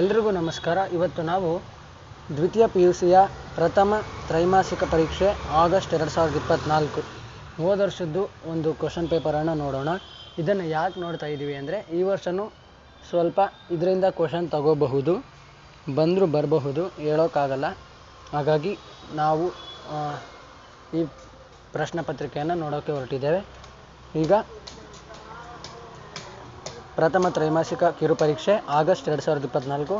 ಎಲ್ರಿಗೂ ನಮಸ್ಕಾರ. ಇವತ್ತು ನಾವು ದ್ವಿತೀಯ ಪಿ ಯು ಸಿಯ ಪ್ರಥಮ ತ್ರೈಮಾಸಿಕ ಪರೀಕ್ಷೆ ಆಗಸ್ಟ್ ಎರಡು ಸಾವಿರದ ಇಪ್ಪತ್ತ್ನಾಲ್ಕು ಹೋದ ವರ್ಷದ್ದು ಒಂದು ಕ್ವಶನ್ ಪೇಪರನ್ನು ನೋಡೋಣ. ಇದನ್ನು ಯಾಕೆ ನೋಡ್ತಾ ಇದ್ದೀವಿ ಅಂದರೆ, ಈ ವರ್ಷವೂ ಸ್ವಲ್ಪ ಇದರಿಂದ ಕ್ವಶನ್ ತಗೋಬಹುದು, ಬಂದರೂ ಬರಬಹುದು ಹೇಳೋಕ್ಕಾಗಲ್ಲ ಹಾಗಾಗಿ ನಾವು ಈ ಪ್ರಶ್ನೆ ಪತ್ರಿಕೆಯನ್ನು ನೋಡೋಕ್ಕೆ ಹೊರಟಿದ್ದೇವೆ. ಈಗ ಪ್ರಥಮ ತ್ರೈಮಾಸಿಕ ಕಿರುಪರೀಕ್ಷೆ ಆಗಸ್ಟ್ ಎರಡು ಸಾವಿರದ ಇಪ್ಪತ್ತ್ನಾಲ್ಕು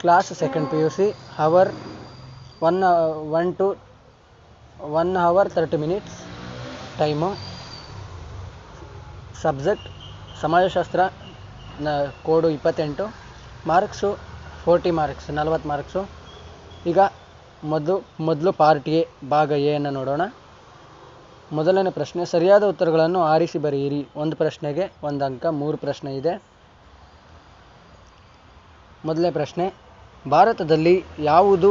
class second P U C hour one one to one hour thirty minutes time subject ಸಮಾಜಶಾಸ್ತ್ರ, ನ, ಕೋಡು ಇಪ್ಪತ್ತೆಂಟು. ಮಾರ್ಕ್ಸು ಫೋರ್ಟಿ ಮಾರ್ಕ್ಸ್ ನಲ್ವತ್ತು ಮಾರ್ಕ್ಸು ಈಗ ಮೊದಲು ಮೊದಲು ಪಾರ್ಟ್ ಎ ಭಾಗ ಎ ಅನ್ನು ನೋಡೋಣ. ಮೊದಲನೇ ಪ್ರಶ್ನೆ, ಸರಿಯಾದ ಉತ್ತರಗಳನ್ನು ಆರಿಸಿ ಬರೆಯಿರಿ. ಒಂದು ಪ್ರಶ್ನೆಗೆ ಒಂದು ಅಂಕ, ಮೂರು ಪ್ರಶ್ನೆ ಇದೆ. ಮೊದಲನೇ ಪ್ರಶ್ನೆ, ಭಾರತದಲ್ಲಿ ಯಾವುದು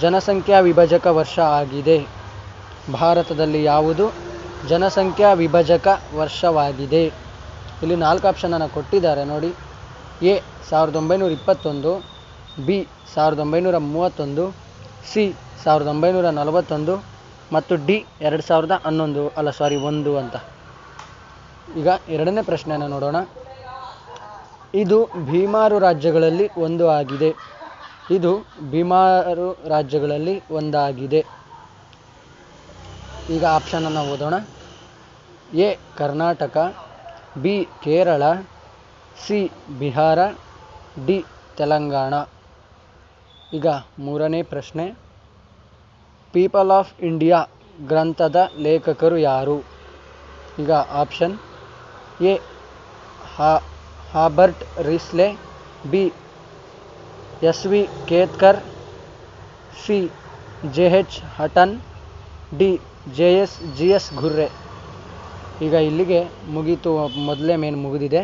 ಜನಸಂಖ್ಯಾ ವಿಭಜಕ ವರ್ಷ ಆಗಿದೆ? ಭಾರತದಲ್ಲಿ ಯಾವುದು ಜನಸಂಖ್ಯಾ ವಿಭಜಕ ವರ್ಷವಾಗಿದೆ? ಇಲ್ಲಿ ನಾಲ್ಕು ಆಪ್ಷನನ್ನು ಕೊಟ್ಟಿದ್ದಾರೆ, ನೋಡಿ. ಎ, ಸಾವಿರದ ಒಂಬೈನೂರ ಇಪ್ಪತ್ತೊಂದು, ಬಿ, ಸಾವಿರದ ಒಂಬೈನೂರ ಮೂವತ್ತೊಂದು, ಸಿ, ಸಾವಿರದ ಒಂಬೈನೂರ ನಲವತ್ತೊಂದು ಮತ್ತು ಡಿ ಎರಡು ಸಾವಿರದ ಹನ್ನೊಂದು. ಅಲ್ಲ ಸಾರಿ ಒಂದು ಅಂತ. ಈಗ ಎರಡನೇ ಪ್ರಶ್ನೆಯನ್ನು ನೋಡೋಣ. ಇದು ಭೀಮಾರು ರಾಜ್ಯಗಳಲ್ಲಿ ಒಂದು ಆಗಿದೆ. ಇದು ಭೀಮಾರು ರಾಜ್ಯಗಳಲ್ಲಿ ಒಂದಾಗಿದೆ. ಈಗ ಆಪ್ಷನನ್ನು ಓದೋಣ. A, Karnataka, B, Kerala, C, Bihar, D, Telangana. ಈಗ ಮೂರನೇ ಪ್ರಶ್ನೆ. ಪೀಪಲ್ ಆಫ್ ಇಂಡಿಯಾ ಗ್ರಂಥದ ಲೇಖಕರು ಯಾರು? ಈಗ option A Herbert Risley, B S V Ketkar, C J H Hutton, D J S G S Ghurye. ಈಗ ಇಲ್ಲಿಗೆ ಮುಗೀತು, ಮೊದಲೇ ಮೇನ್ ಮುಗಿದಿದೆ.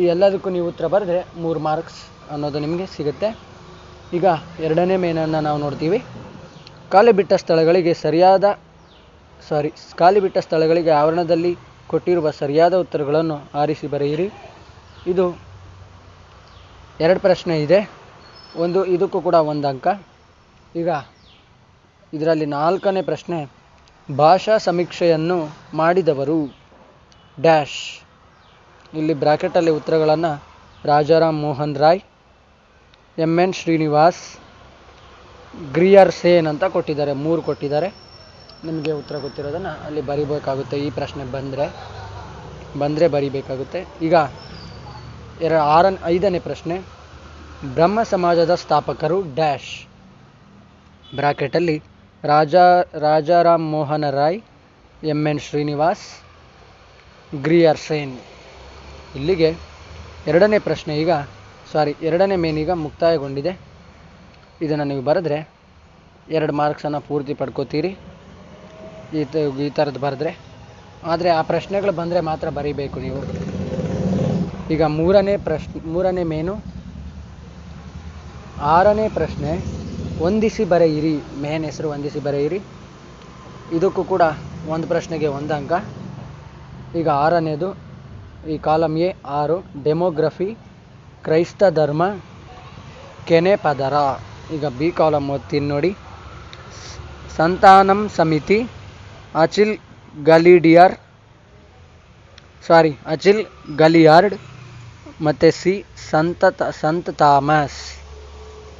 ಈ ಎಲ್ಲದಕ್ಕೂ ನೀವು ಉತ್ತರ ಬರೆದ್ರೆ ಮೂರು ಮಾರ್ಕ್ಸ್ ಅನ್ನೋದು ನಿಮಗೆ ಸಿಗುತ್ತೆ. ಈಗ ಎರಡನೇ ಮೇನನ್ನು ನಾವು ನೋಡ್ತೀವಿ. ಖಾಲಿ ಬಿಟ್ಟ ಸ್ಥಳಗಳಿಗೆ ಸರಿಯಾದ ಸಾರಿ ಖಾಲಿ ಬಿಟ್ಟ ಸ್ಥಳಗಳಿಗೆ ಆವರಣದಲ್ಲಿ ಕೊಟ್ಟಿರುವ ಸರಿಯಾದ ಉತ್ತರಗಳನ್ನು ಆರಿಸಿ ಬರೆಯಿರಿ. ಇದು ಎರಡು ಪ್ರಶ್ನೆ ಇದೆ. ಒಂದು ಇದಕ್ಕೂ ಕೂಡ ಒಂದು ಅಂಕ. ಈಗ ಇದರಲ್ಲಿ ನಾಲ್ಕನೇ ಪ್ರಶ್ನೆ, ಭಾಷಾ ಸಮೀಕ್ಷೆಯನ್ನು ಮಾಡಿದವರು ಡ್ಯಾಶ್. ಇಲ್ಲಿ ಬ್ರ್ಯಾಕೆಟಲ್ಲಿ ಉತ್ತರಗಳನ್ನು Rajaram Mohan Roy M N Srinivas Grierson ಅಂತ ಕೊಟ್ಟಿದ್ದಾರೆ, ಮೂರು ಕೊಟ್ಟಿದ್ದಾರೆ. ನಿಮಗೆ ಉತ್ತರ ಗೊತ್ತಿರೋದನ್ನು ಅಲ್ಲಿ ಬರಿಬೇಕಾಗುತ್ತೆ. ಈ ಪ್ರಶ್ನೆ ಬಂದರೆ ಬಂದರೆ ಬರಿಬೇಕಾಗುತ್ತೆ. ಈಗ ಎರ ಆರನ್, ಐದನೇ ಪ್ರಶ್ನೆ, ಬ್ರಹ್ಮ ಸಮಾಜದ ಸ್ಥಾಪಕರು dash, ಬ್ರಾಕೆಟಲ್ಲಿ, Raja, Rajaram Mohan Roy M N Srinivas, Grierson. ಇಲ್ಲಿಗೆ ಎರಡನೇ ಪ್ರಶ್ನೆ ಈಗ ಸಾರಿ ಎರಡನೇ ಮೇನ್ ಈಗ ಮುಕ್ತಾಯಗೊಂಡಿದೆ. ಇದನ್ನು ನೀವು ಬರೆದ್ರೆ ಎರಡು ಮಾರ್ಕ್ಸನ್ನು ಪೂರ್ತಿ ಪಡ್ಕೋತೀರಿ. ಈ ತ, ಈ ಥರದ್ದು ಬರೆದ್ರೆ. ಆದರೆ ಆ ಪ್ರಶ್ನೆಗಳು ಬಂದರೆ ಮಾತ್ರ ಬರೀಬೇಕು ನೀವು. ಈಗ ಮೂರನೇ ಪ್ರಶ್ನೆ, ಮೂರನೇ ಮೇನು. ಆರನೇ ಪ್ರಶ್ನೆ ಹೊಂದಿಸಿ ಬರೆಯಿರಿ. ಮೇನ್ ಹೆಸರು ಹೊಂದಿಸಿ ಬರೆಯಿರಿ. ಇದಕ್ಕೂ ಕೂಡ ಒಂದು ಪ್ರಶ್ನೆಗೆ ಒಂದು ಅಂಕ. ಈಗ ಆರನೇದು, ಈ ಕಾಲಮ್ ಎ, ಆರು, ಡೆಮೋಗ್ರಫಿ, ಕ್ರೈಸ್ತ ಧರ್ಮ, ಕೆನೆ ಪದರ. ಈಗ ಬಿ ಕಾಲಮ್ ಓದ್ತೀನಿ ನೋಡಿ. ಸಂತಾನಂ ಸಮಿತಿ, ಅಚಿಲ್ ಗಲಿಡಿಯರ್, ಸಾರಿ, ಅಚಿಲ್ ಗಲಿಯಾರ್ಡ್, ಮತ್ತು ಸಿ ಸಂತ ಸಂತ ಥಾಮಸ್.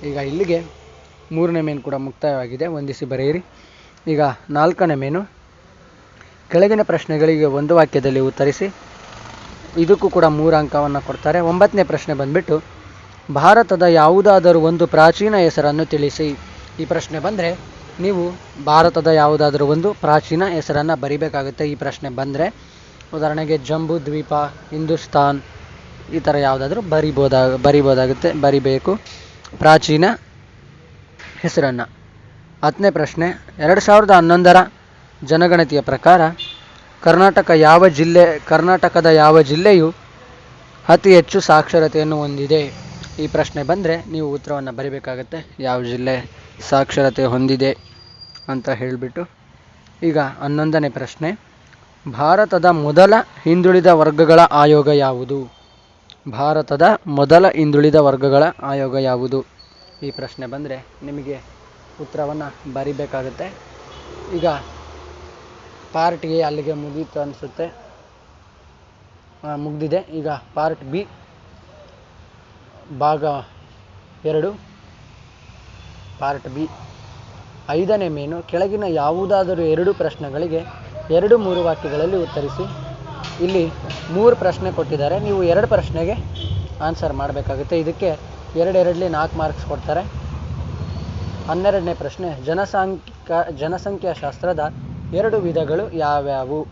ಈಗ ಇಲ್ಲಿಗೆ ಮೂರನೇ ಮೇನು ಕೂಡ ಮುಕ್ತಾಯವಾಗಿದೆ. ಒಂದಿಸಿ ಬರೆಯಿರಿ. ಈಗ ನಾಲ್ಕನೇ ಮೇನು. ಕೆಳಗಿನ ಪ್ರಶ್ನೆಗಳಿಗೆ ಒಂದು ವಾಕ್ಯದಲ್ಲಿ ಉತ್ತರಿಸಿ. ಇದಕ್ಕೂ ಕೂಡ ಮೂರು ಅಂಕವನ್ನು ಕೊಡ್ತಾರೆ. ಒಂಬತ್ತನೇ ಪ್ರಶ್ನೆ ಬಂದ್ಬಿಟ್ಟು ಭಾರತದ ಯಾವುದಾದರೂ ಒಂದು ಪ್ರಾಚೀನ ಹೆಸರನ್ನು ತಿಳಿಸಿ. ಈ ಪ್ರಶ್ನೆ ಬಂದರೆ, ನೀವು ಭಾರತದ ಯಾವುದಾದರೂ ಒಂದು ಪ್ರಾಚೀನ ಹೆಸರನ್ನು ಬರಿಬೇಕಾಗುತ್ತೆ. ಈ ಪ್ರಶ್ನೆ ಬಂದರೆ, ಉದಾಹರಣೆಗೆ ಜಂಬೂ, ದ್ವೀಪ, ಹಿಂದೂಸ್ತಾನ್, ಈ ಥರ ಯಾವುದಾದ್ರೂ ಬರಿಬೋದಾಗ ಬರಿಬೋದಾಗುತ್ತೆ, ಬರಿಬೇಕು. ಪ್ರಾಚೀನ ಹೆಸರನ್ನು. ಹತ್ತನೇ ಪ್ರಶ್ನೆ, ಎರಡು ಸಾವಿರದ ಹನ್ನೊಂದರ ಜನಗಣತಿಯ ಪ್ರಕಾರ, ಕರ್ನಾಟಕ ಯಾವ ಜಿಲ್ಲೆ, ಕರ್ನಾಟಕದ ಯಾವ ಜಿಲ್ಲೆಯು ಅತಿ ಹೆಚ್ಚು ಸಾಕ್ಷರತೆಯನ್ನು ಹೊಂದಿದೆ? ಈ ಪ್ರಶ್ನೆ ಬಂದರೆ ನೀವು ಉತ್ತರವನ್ನು ಬರಿಬೇಕಾಗತ್ತೆ. ಯಾವ ಜಿಲ್ಲೆ ಸಾಕ್ಷರತೆ ಹೊಂದಿದೆ ಅಂತ ಹೇಳಿಬಿಟ್ಟು. ಈಗ ಹನ್ನೊಂದನೇ ಪ್ರಶ್ನೆ. ಭಾರತದ ಮೊದಲ ಹಿಂದುಳಿದ ವರ್ಗಗಳ ಆಯೋಗ ಯಾವುದು? ಭಾರತದ ಮೊದಲ ಹಿಂದುಳಿದ ವರ್ಗಗಳ ಆಯೋಗ ಯಾವುದು? ಈ ಪ್ರಶ್ನೆ ಬಂದರೆ ನಿಮಗೆ ಉತ್ತರವನ್ನು ಬರಿಬೇಕಾಗುತ್ತೆ. ಈಗ ಪಾರ್ಟ್ ಎ ಅಲ್ಲಿಗೆ ಮುಗೀತು ಅನಿಸುತ್ತೆ. ಮುಗಿದಿದೆ. ಈಗ ಪಾರ್ಟ್ ಬಿ ಭಾಗ ಎರಡು, ಪಾರ್ಟ್ ಬಿ. ಐದನೇ ಮೇನು, ಕೆಳಗಿನ ಯಾವುದಾದರೂ ಎರಡು ಪ್ರಶ್ನೆಗಳಿಗೆ ಎರಡು ಮೂರು ವಾಕ್ಯಗಳಲ್ಲಿ ಉತ್ತರಿಸಿ. ಇಲ್ಲಿ ಮೂರು ಪ್ರಶ್ನೆ ಕೊಟ್ಟಿದ್ದಾರೆ. ನೀವು ಎರಡು ಪ್ರಶ್ನೆಗೆ ಆನ್ಸರ್ ಮಾಡಬೇಕಾಗುತ್ತೆ. ಇದಕ್ಕೆ ಎರಡೆರಡಲಿ ನಾಲ್ಕು ಮಾರ್ಕ್ಸ್ ಕೊಡ್ತಾರೆ. ಹನ್ನೆರಡನೇ ಪ್ರಶ್ನೆ, ಜನಸಂಖ್ಯಾ, ಜನಸಂಖ್ಯಾಶಾಸ್ತ್ರದ ಎರಡು ವಿಧಗಳು ಯಾವ್ಯಾವು?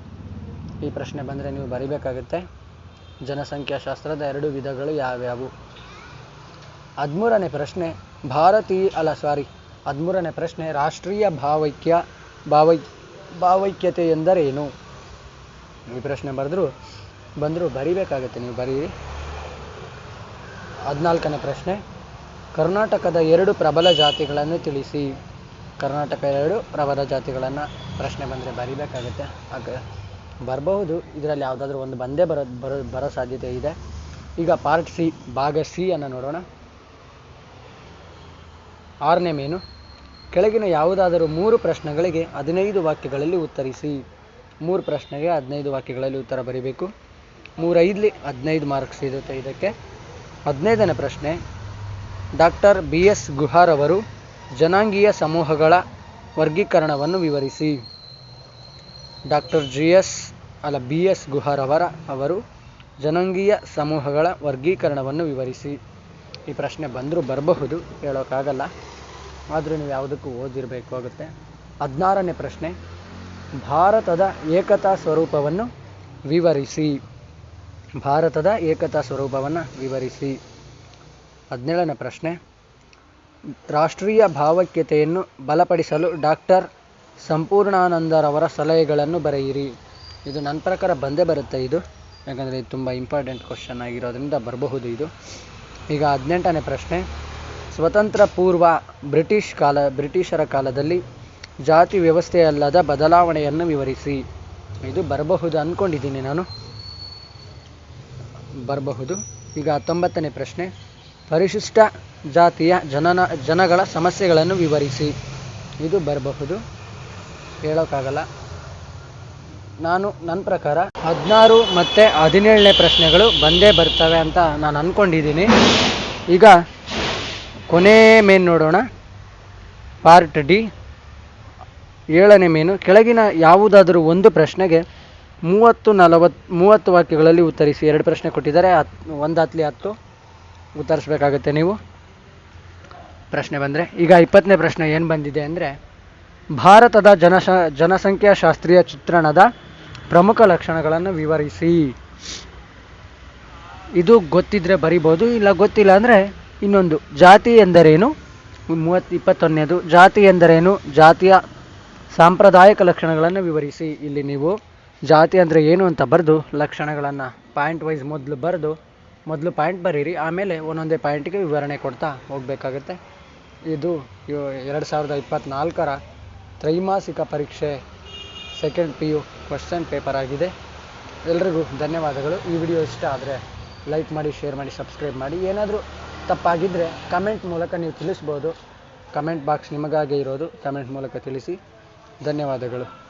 ಈ ಪ್ರಶ್ನೆ ಬಂದರೆ ನೀವು ಬರಿಬೇಕಾಗುತ್ತೆ. ಜನಸಂಖ್ಯಾಶಾಸ್ತ್ರದ ಎರಡು ವಿಧಗಳು ಯಾವ್ಯಾವು? ಹದಿಮೂರನೇ ಪ್ರಶ್ನೆ ಭಾರತೀಯ ಅಲ್ಲ ಸಾರಿ ಹದಿಮೂರನೇ ಪ್ರಶ್ನೆ, ರಾಷ್ಟ್ರೀಯ ಭಾವೈಕ್ಯ ಭಾವೈ ಭಾವೈಕ್ಯತೆ ಎಂದರೇನು? ಈ ಪ್ರಶ್ನೆ ಬರೆದ್ರು ಬಂದರೂ ಬರಿಬೇಕಾಗುತ್ತೆ ನೀವು ಬರೀರಿ. ಹದಿನಾಲ್ಕನೇ ಪ್ರಶ್ನೆ, ಕರ್ನಾಟಕದ ಎರಡು ಪ್ರಬಲ ಜಾತಿಗಳನ್ನು ತಿಳಿಸಿ. ಕರ್ನಾಟಕ ಎರಡು ಪ್ರಬಲ ಜಾತಿಗಳನ್ನು ಪ್ರಶ್ನೆ ಬಂದರೆ ಬರಿಬೇಕಾಗುತ್ತೆ. ಆಗ ಬರಬಹುದು. ಇದರಲ್ಲಿ ಯಾವುದಾದ್ರೂ ಒಂದು ಬಂದೇ ಬರೋ ಬರೋ ಬರೋ ಸಾಧ್ಯತೆ ಇದೆ. ಈಗ ಪಾರ್ಟ್ ಸಿ ಭಾಗ ಸಿ ಅನ್ನು ನೋಡೋಣ. ಆರನೇ ಮೇನು. ಕೆಳಗಿನ ಯಾವುದಾದರೂ ಮೂರು ಪ್ರಶ್ನೆಗಳಿಗೆ ಹದಿನೈದು ವಾಕ್ಯಗಳಲ್ಲಿ ಉತ್ತರಿಸಿ. ಮೂರು ಪ್ರಶ್ನೆಗೆ ಹದಿನೈದು ವಾಕ್ಯಗಳಲ್ಲಿ ಉತ್ತರ ಬರೀಬೇಕು. ಮೂರೈದಲಿ ಹದಿನೈದು ಮಾರ್ಕ್ಸ್ ಇರುತ್ತೆ ಇದಕ್ಕೆ. ಹದಿನೈದನೇ ಪ್ರಶ್ನೆ, ಡಾಕ್ಟರ್ ಬಿ ಎಸ್ ಗುಹಾರವರು ಜನಾಂಗೀಯ ಸಮೂಹಗಳ ವರ್ಗೀಕರಣವನ್ನು ವಿವರಿಸಿ. ಡಾಕ್ಟರ್ ಜಿ ಎಸ್, ಅಲ್ಲ ಬಿ ಎಸ್ ಗುಹಾರವರ ಅವರ ಜನಾಂಗೀಯ ಸಮೂಹಗಳ ವರ್ಗೀಕರಣವನ್ನು ವಿವರಿಸಿ. ಈ ಪ್ರಶ್ನೆ ಬಂದರೂ ಬರಬಹುದು, ಹೇಳೋಕ್ಕಾಗಲ್ಲ. ಆದರೂ ನೀವು ಯಾವುದಕ್ಕೂ ಓದಿರಬೇಕು ಆಗುತ್ತೆ. ಹದಿನಾರನೇ ಪ್ರಶ್ನೆ, ಭಾರತದ ಏಕತಾ ಸ್ವರೂಪವನ್ನು ವಿವರಿಸಿ. ಭಾರತದ ಏಕತಾ ಸ್ವರೂಪವನ್ನು ವಿವರಿಸಿ. ಹದಿನೇಳನೇ ಪ್ರಶ್ನೆ, ರಾಷ್ಟ್ರೀಯ ಭಾವೈಕ್ಯತೆಯನ್ನು ಬಲಪಡಿಸಲು ಡಾಕ್ಟರ್ ಸಂಪೂರ್ಣಾನಂದರವರ ಸಲಹೆಗಳನ್ನು ಬರೆಯಿರಿ. ಇದು ನನ್ನ ಪ್ರಕಾರ ಬಂದೇ ಬರುತ್ತೆ ಇದು. ಯಾಕಂದರೆ ಇದು ತುಂಬ ಇಂಪಾರ್ಟೆಂಟ್ ಕ್ವಶನ್ ಆಗಿರೋದ್ರಿಂದ ಬರಬಹುದು ಇದು. ಈಗ ಹದಿನೆಂಟನೇ ಪ್ರಶ್ನೆ ಸ್ವತಂತ್ರ ಪೂರ್ವ ಬ್ರಿಟಿಷ್ ಕಾಲ, ಬ್ರಿಟಿಷರ ಕಾಲದಲ್ಲಿ ಜಾತಿ ವ್ಯವಸ್ಥೆಯಲ್ಲದ ಬದಲಾವಣೆಯನ್ನು ವಿವರಿಸಿ. ಇದು ಬರಬಹುದು ಅಂದ್ಕೊಂಡಿದ್ದೀನಿ ನಾನು. ಬರಬಹುದು. ಈಗ ಹತ್ತೊಂಬತ್ತನೇ ಪ್ರಶ್ನೆ. ಪರಿಶಿಷ್ಟ ಜಾತಿಯ ಜನನ, ಜನಗಳ ಸಮಸ್ಯೆಗಳನ್ನು ವಿವರಿಸಿ. ಇದು ಬರಬಹುದು. ಹೇಳೋಕ್ಕಾಗಲ್ಲ. ನಾನು, ನನ್ನ ಪ್ರಕಾರ ಹದಿನಾರು ಮತ್ತು ಹದಿನೇಳನೇ ಪ್ರಶ್ನೆಗಳು ಬಂದೇ ಬರ್ತವೆ ಅಂತ ನಾನು ಅಂದ್ಕೊಂಡಿದ್ದೀನಿ ಈಗ ಕೊನೆ ಮೇನ್ ನೋಡೋಣ. ಪಾರ್ಟ್ ಡಿ ಏಳನೇ ಮೇನು ಕೆಳಗಿನ ಯಾವುದಾದರೂ ಒಂದು ಪ್ರಶ್ನೆಗೆ ಮೂವತ್ತು ನಲವತ್ತು ಮೂವತ್ತು ವಾಕ್ಯಗಳಲ್ಲಿ ಉತ್ತರಿಸಿ ಎರಡು ಪ್ರಶ್ನೆ ಕೊಟ್ಟಿದ್ದಾರೆ. ಹತ್, ಒಂದು ಹತ್ತಲಿ ಹತ್ತು. ಉತ್ತರಿಸ್ಬೇಕಾಗತ್ತೆ ನೀವು. ಪ್ರಶ್ನೆ ಬಂದರೆ, ಈಗ ಇಪ್ಪತ್ತನೇ ಪ್ರಶ್ನೆ ಏನು ಬಂದಿದೆ ಅಂದರೆ, ಭಾರತದ ಜನಶ ಜನಸಂಖ್ಯಾಶಾಸ್ತ್ರೀಯ ಚಿತ್ರಣದ ಪ್ರಮುಖ ಲಕ್ಷಣಗಳನ್ನು ವಿವರಿಸಿ. ಇದು ಗೊತ್ತಿದ್ರೆ ಬರಿಬೋದು, ಇಲ್ಲ ಗೊತ್ತಿಲ್ಲ ಅಂದರೆ ಇನ್ನೊಂದು ಜಾತಿ ಎಂದರೇನು? ಮೂವತ್ತು ಇಪ್ಪತ್ತೊಂದನೇದು ಜಾತಿ ಎಂದರೇನು? ಜಾತಿಯ ಸಾಂಪ್ರದಾಯಿಕ ಲಕ್ಷಣಗಳನ್ನು ವಿವರಿಸಿ ಇಲ್ಲಿ ನೀವು. ಜಾತಿ ಅಂದರೆ ಏನು ಅಂತ ಬರೆದು, ಲಕ್ಷಣಗಳನ್ನು ಪಾಯಿಂಟ್ ವೈಸ್ ಮೊದಲು ಬರೆದು, ಮೊದಲು ಪಾಯಿಂಟ್ ಬರೀರಿ, ಆಮೇಲೆ ಒಂದೊಂದೇ ಪಾಯಿಂಟಿಗೆ ವಿವರಣೆ ಕೊಡ್ತಾ ಹೋಗಬೇಕಾಗುತ್ತೆ. ಇದು ಎರಡು ಸಾವಿರದ ಇಪ್ಪತ್ತ್ನಾಲ್ಕರ ತ್ರೈಮಾಸಿಕ ಪರೀಕ್ಷೆ second P U question paper ಆಗಿದೆ. ಎಲ್ರಿಗೂ ಧನ್ಯವಾದಗಳು. ಈ ವಿಡಿಯೋ ಇಷ್ಟ ಆದರೆ ಲೈಕ್ ಮಾಡಿ ಶೇರ್ ಮಾಡಿ ಸಬ್ಸ್ಕ್ರೈಬ್ ಮಾಡಿ. ಏನಾದರೂ ತಪ್ಪಾಗಿದ್ದರೆ ಕಮೆಂಟ್ ಮೂಲಕ ನೀವು ತಿಳಿಸ್ಬೋದು. ಕಮೆಂಟ್ ಬಾಕ್ಸ್ ನಿಮಗಾಗೇ ಇರೋದು. ಕಮೆಂಟ್ ಮೂಲಕ ತಿಳಿಸಿ. ಧನ್ಯವಾದಗಳು.